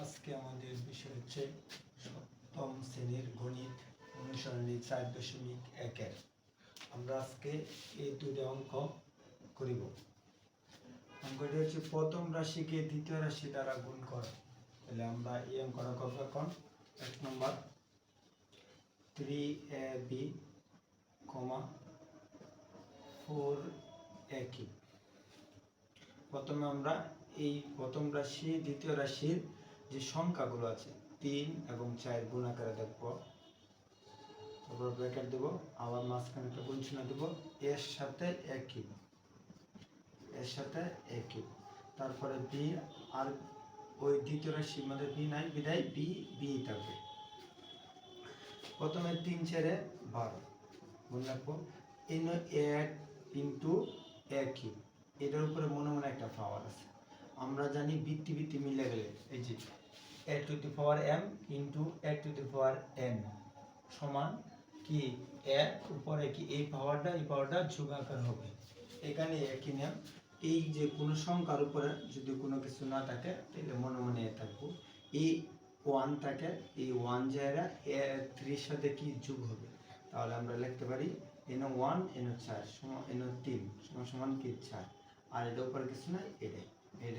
আজকে আমাদের বিষয় হচ্ছে সপ্তম শ্রেণির গণিত অনুসরণী চার দশমিক একের আমরা আজকে এই দুটো অঙ্ক করিব অঙ্কটি হচ্ছে প্রথম রাশিকে দ্বিতীয় রাশি দ্বারা গুণ তাহলে আমরা এই অঙ্কটা এখন এক নম্বর three A B comma four A কি প্রথমে আমরা এই প্রথম রাশি, দ্বিতীয় রাশির যে সংখ্যাগুলো আছে, তিন এবং চার গুণ আকারে দেখব। তারপর ব্র্যাকেট দেব, আবার মাঝখানে একটা গুণ চিহ্ন দেব, এর সাথে একই। এর সাথে একই। তারপরে বি আর ওই দ্বিতীয় রাশির মধ্যে বি নাই, বিদায় বি বি থাকবে প্রথমে তিন ছেড়ে বারো। মনে রাখব ইন এক ইন্টু একই। এটার উপরে মনে মনে একটা আছে আমরা জানি বৃত্তি বৃত্তি মিলে গেলে, এই যে A to the power M into A to the power N সমান কি এক উপরে কি এই পাওয়ারটা এই পাওয়ারটা যোগাকার হবে। এখানে একই নিয়ম, এই যে কোনো সংখ্যার উপরে যদি কোনো কিছু না থাকে, তাহলে মনে মনে থাকব। এই ওয়ান থাকে, এই ওয়ান জায়গা এ থ্রির সাথে কি যোগ হবে? তাহলে আমরা লিখতে পারি এন ওয়ান এন চার, সমান এন তিন, সমান সমান কি চার। আর এটার উপরে কিছু নাই, এটাই। এটা